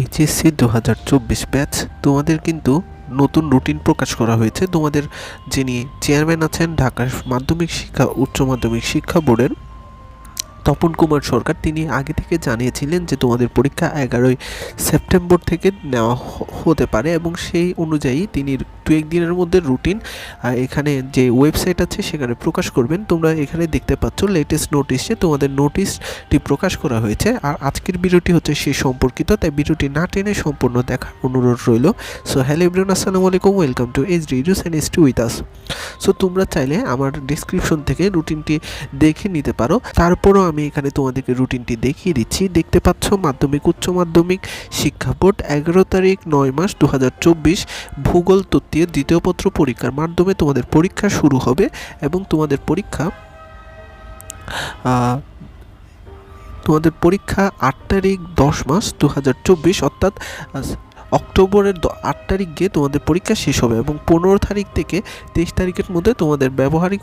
HSC দু হাজার চব্বিশ ব্যাচ তোমাদের কিন্তু নতুন রুটিন প্রকাশ করা হয়েছে। তোমাদের যিনি চেয়ারম্যান আছেন ঢাকার মাধ্যমিক শিক্ষা, উচ্চ মাধ্যমিক শিক্ষা বোর্ডের তপন কুমার সরকার, তিনি আগে থেকে জানিয়েছিলেন যে তোমাদের পরীক্ষা এগারোই সেপ্টেম্বর থেকে নেওয়া হতে পারে এবং সেই অনুযায়ী তিনি দু একদিনের মধ্যে রুটিন এখানে যে ওয়েবসাইট আছে সেখানে প্রকাশ করবেন। তোমরা এখানে দেখতে পাচ্ছ লেটেস্ট নোটিশে তোমাদের নোটিশটি প্রকাশ করা হয়েছে। আর আজকের ভিডিওটি হচ্ছে সে সম্পর্কিত, তাই ভিডিওটি না টেনে সম্পূর্ণ দেখার অনুরোধ রইল। সো হ্যালো এভরিওয়ান আসসালামু আলাইকুম welcome to H reduce and S to with us so তোমরা চাইলে আমার ডিসক্রিপশন থেকে রুটিনটি দেখে নিতে পারো। তারপরও আমি এখানে তোমাদেরকে রুটিনটি দেখিয়ে দিচ্ছি। দেখতে পাচ্ছ মাধ্যমিক, উচ্চ মাধ্যমিক শিক্ষা বোর্ড, এগারো তারিখ, নয় মাস দু হাজার চব্বিশ তত্ত্বের দ্বিতীয় পত্র পরীক্ষার মাধ্যমে তোমাদের পরীক্ষা শুরু হবে এবং তোমাদের পরীক্ষা তোমাদের পরীক্ষা আট তারিখ দশ মাস দু হাজার চব্বিশ, অর্থাৎ অক্টোবরের আট তারিখ গিয়ে তোমাদের পরীক্ষা শেষ হবে এবং পনেরো তারিখ থেকে তেইশ তারিখের মধ্যে তোমাদের ব্যবহারিক,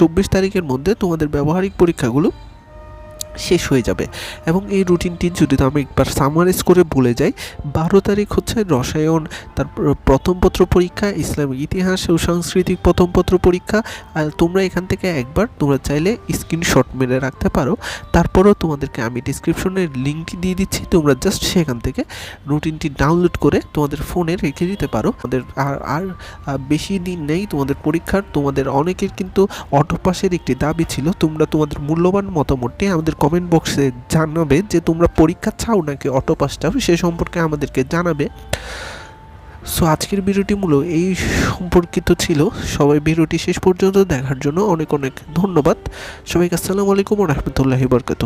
চব্বিশ তারিখের মধ্যে তোমাদের ব্যবহারিক পরীক্ষাগুলো শেষ হয়ে যাবে। এবং এই রুটিনটি যদি আমি একবার সামারাইজ করে বলে যাই, বারো তারিখ হচ্ছে রসায়ন, তারপর প্রথম পত্র পরীক্ষা ইসলামিক ইতিহাস ও সাংস্কৃতিক প্রথম পত্র পরীক্ষা, আর তোমরা এখান থেকে একবার, তোমরা চাইলে স্ক্রিনশট মেরে রাখতে পারো। তারপরেও তোমাদেরকে আমি ডিসক্রিপশনের লিঙ্কটি দিয়ে দিচ্ছি, তোমরা জাস্ট সেখান থেকে রুটিনটি ডাউনলোড করে তোমাদের ফোনে রেখে দিতে পারো। আমাদের আর আর বেশি দিন নেই তোমাদের পরীক্ষার, তোমাদের অনেকের কিন্তু অটোপাসের একটি দাবি ছিল, তোমরা তোমাদের মূল্যবান মতামতটি আমাদের কমেন্ট বক্সে জানাবে যে তোমরা পরীক্ষা চাও নাকি অটোপাস চাও, সে সম্পর্কে আমাদেরকে জানাবে। সো আজকের ভিডিওটি মূল এই সম্পর্কিত ছিল। সবাই ভিডিওটি শেষ পর্যন্ত দেখার জন্য অনেক অনেক ধন্যবাদ। সবাইকে আসসালামু আলাইকুম রহমতুল্লাহি বরকাত